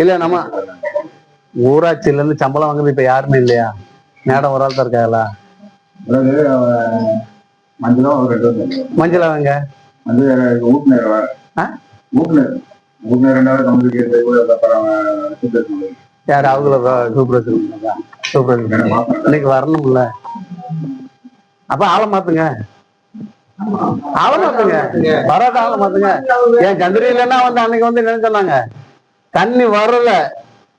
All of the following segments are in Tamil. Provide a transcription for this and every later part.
இல்ல நம்ம ஊராட்சியில இருந்து சம்பளம் வாங்குறது இப்ப யாருமே இல்லையா? மேடம் ஒரு ஆள் தான் இருக்காங்களா மஞ்சளும் வாங்க மஞ்சள் யார் அவங்கள சூப்பர் சூப்பர் இன்னைக்கு வரணும்ல. அப்ப ஆளை மாத்துங்க. அவன் மாத்துங்க வராத ஆளை என் கந்தரி இல்லைன்னா வந்து அன்னைக்கு வந்து நினைச்சாங்க சொன்னாங்க? தண்ணி வரல.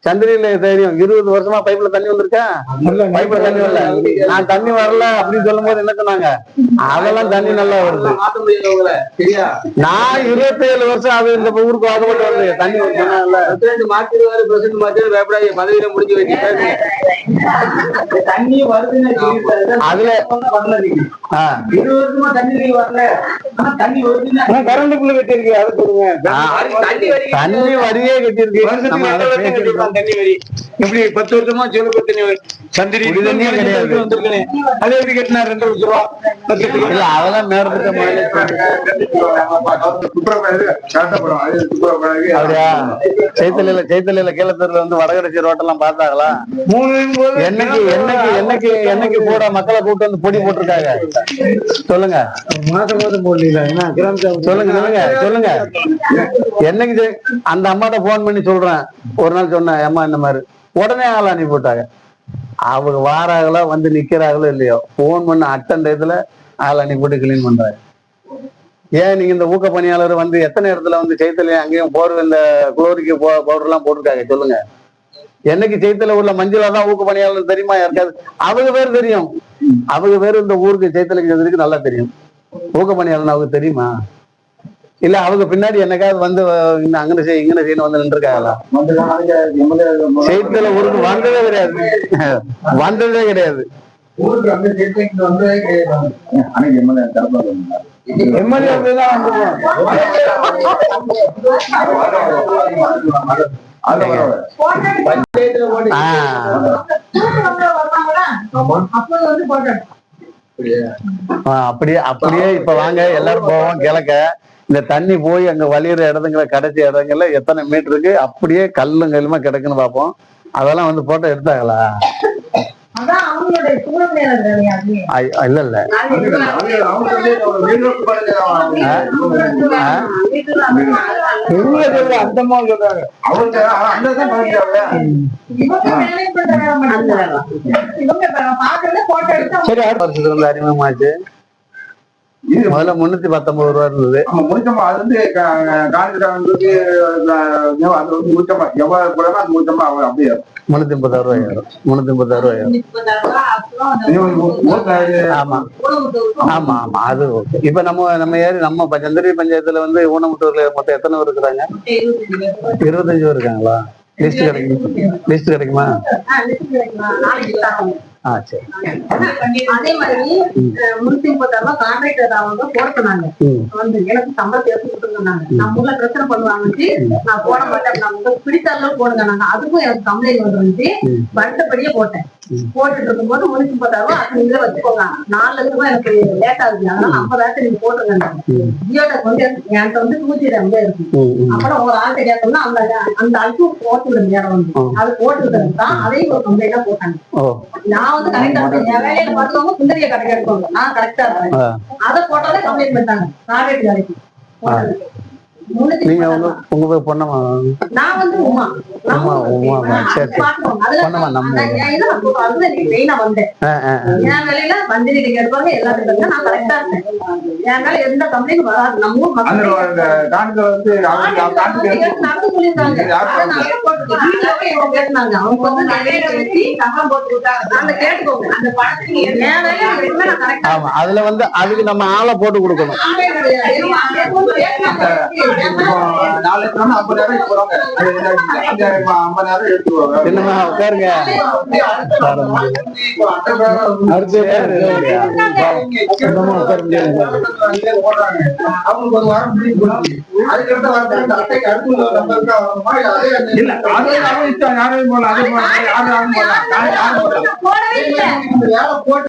சந்திரியில தெரியும். இருபது வருஷமா பைப்ல தண்ணி வந்திருக்கா? பைப்ல தண்ணி வரல. நான் தண்ணி வரல அப்படின்னு சொல்லும் போது என்ன சொன்னாங்க? அதெல்லாம் தண்ணி நல்லா வருது. நான் இருபத்தி ஏழு வருஷம் அது இந்த ஊருக்கு அது மட்டும் வருது. தண்ணி மாத்திருவாரு பிரசிடண்ட் மாத்திரு பயப்படாது பதவியில முடிஞ்சு வச்சு தண்ணி வருதுன்னு. அதுல வரல இருபது வருஷமா தண்ணி வரல. தண்ணி வருதுன்னு கரண்ட் பில்லு கட்டிருக்கு அது சொல்லுங்க தண்ணி வரி தண்ணி வரியே கட்டிருக்கு கட்டிருப்பான் தண்ணி வரி. எப்படி பத்து வருஷமா சொல்ல தண்ணி வரி? சந்திரி. வந்திருக்கேன். அதே எப்படி கட்டினா ரெண்டு லட்ச ரூபா. அதெல்லாம் நேரத்துக்கு சைத்தலையில கீழத்தூர்ல வந்து வடகடைச்சி ரோட்டெல்லாம் பார்த்தாங்களா? என்னைக்கு என்னைக்கு என்னைக்கு என்னைக்கு கூட மக்களை கூட்டு வந்து பொடி போட்டிருக்காங்க? சொல்லுங்க. போடல என்ன? கிராம சொல்லுங்க சொல்லுங்க சொல்லுங்க. என்னைக்கு அந்த அம்மாட்ட போன் பண்ணி சொல்றேன். ஒரு நாள் சொன்னேன். ஏமா இந்த மாதிரி. உடனே ஆள் அனுப்பி விட்டாங்க. அவங்க வாராங்களோ வந்து நிக்கிறாங்களோ இல்லையோ போன் பண்ண அட்டன் டயத்துல ஆள் அனுப்பி விட்டு கிளீன் பண்றாங்க ஏன் நீங்க இந்த ஊக்க பணியாளர் வந்து எத்தனை இடத்துல வந்து செய்தலையும் அங்கேயும் போர் இந்த குளோரிக்கு பவுடர் எல்லாம் போட்டிருக்காங்க? சொல்லுங்க. என்னைக்கு செய்தல உள்ள மஞ்சளா தான் ஊக்க பணியாளர் தெரியுமா? யாருக்காது அவங்க பேர் தெரியும். அவங்க பேர் இந்த ஊருக்கு செய்தலுக்கு நல்லா தெரியும். ஊக்க பணியாளர் அவங்க தெரியுமா? இல்ல அவங்க பின்னாடி என்னைக்காவது வந்து அங்கன செய் இங்கன செய்யணும் வந்து நின்றுருக்காங்களா? செய்தியில ஊருக்கு வந்ததே கிடையாது. வந்ததே கிடையாது. எம்எல்ஏ அப்படியே அப்படியே இப்ப வாங்க எல்லாரும் போவோம் கிழக்க. இந்த தண்ணி போய் அங்க வழியிற இடத்துங்கள கடைசி இடங்கள்ல எத்தனை மீட்டருக்கு அப்படியே கல்லும் கல்லுமா கிடக்குன்னு பார்ப்போம். அதெல்லாம் வந்து போட்டோ எடுத்தாங்களா? இல்ல இல்ல. சரி ஆறு வருஷத்துல இருந்து அறிமுகமாச்சு. முதல்ல முன்னூத்தி பத்தொன்பது ரூபா இருந்தது. முடிச்சமா அது வந்து காஞ்சிடாங்கிறது அது வந்து முடிச்சமா எவ்வளவு கூடனா அது முடிச்சமா அப்படியே. முன்னூத்தி முப்பத்தாறு ரூபாய் ஆயிரும். முன்னூத்தி முப்பத்தாறு ரூபாய் ஆமா. ஆமா ஆமா அது ஓகே. இப்ப நம்ம நம்ம ஏரி நம்ம சந்திரி பஞ்சாயத்துல வந்து ஊனமுட்டூர்ல மொத்தம் எத்தனை பேர் இருக்கிறாங்க? இருபத்தஞ்சு பேர் இருக்காங்களா? லிஸ்ட் கிடைக்குமா? லிஸ்ட் கிடைக்குமா? அதே மாதிரி முப்பத்தாறு ரூபாய் கான்ட்ராக்டர் அவங்க போட சொன்னாங்க. வந்து எனக்கு சம்பளத்தை எடுத்து கொடுத்துருந்தாங்க. நான் ஊர்ல பிரச்சனை பண்ணுவாங்க நான் போட மாட்டேன். நான் உங்களுக்கு பிடித்த அளவு போடுங்க. நாங்க அதுக்கும் எனக்கு கம்ப்ளைண்ட் ம். வருத்தப்படியே போட்டேன். போட்டுட்டு இருக்கும்போது முன்னூத்தி முப்பத்தாறு அது நீங்களே வச்சுக்கோங்க. நாலு லட்சம் ரூபாய் எனக்கு லேட் ஆகுது அதனால ஐம்பதாயிரத்தை நீங்க போட்டுருங்க. ம். ஜியோட வந்து என்கிட்ட வந்து நூத்தி ரெண்டு இருக்கு. அப்புறம் ஒரு ஆள்கிட்ட கேட்டோம்னா அந்த அந்த ஆளுக்கு போட்டு விடுங்க இடம் வந்து. அது போட்டுக்கிட்டு தான் அதையும் ஒரு கம்ப்ளைண்டா போட்டாங்க. நான் வந்து கரெக்டா என் வேலையில பார்த்தவங்க குந்தரிய கரெக்டா இருக்கணும் நான் கரெக்டா இருக்கேன். அதை போட்டாலே கம்ப்ளைண்ட் பண்ணிட்டாங்க. காவேரி வேலைக்கு. நீங்க உங்க முப்பத்தாறு. உங்க பேர் பொண்ணமா நான் வந்து உமா. உமா, வந்து உமா, சரி, நம்ம நான். அதுல நீங்க வந்தேன். என் வேலையில எடுப்பாங்க எல்லாத்துக்கும் நான் கரெக்டா இருந்தேன் என் மேல எந்த கம்ப்ளைண்ட் வராது. நம்ம வந்து நடந்து சொல்லியிருக்காங்க. அவங்க வந்து நிறைய வச்சு சம்பளம் போட்டு கொடுத்தாங்க. அந்த கேட்டுக்கோங்க. அந்த பணத்துக்கு என் வேலையில நான் அதுல வந்து அதுக்கு நம்ம ஆளை போட்டு கொடுக்கணும். என்னமா உட்காருங்க அடுத்து அவங்களுக்கு ஒரு வாரம் அதுக்கடுத்த அட்டைக்கு அடுத்து இல்ல யாரும் யாரும் யாரும் போட்டு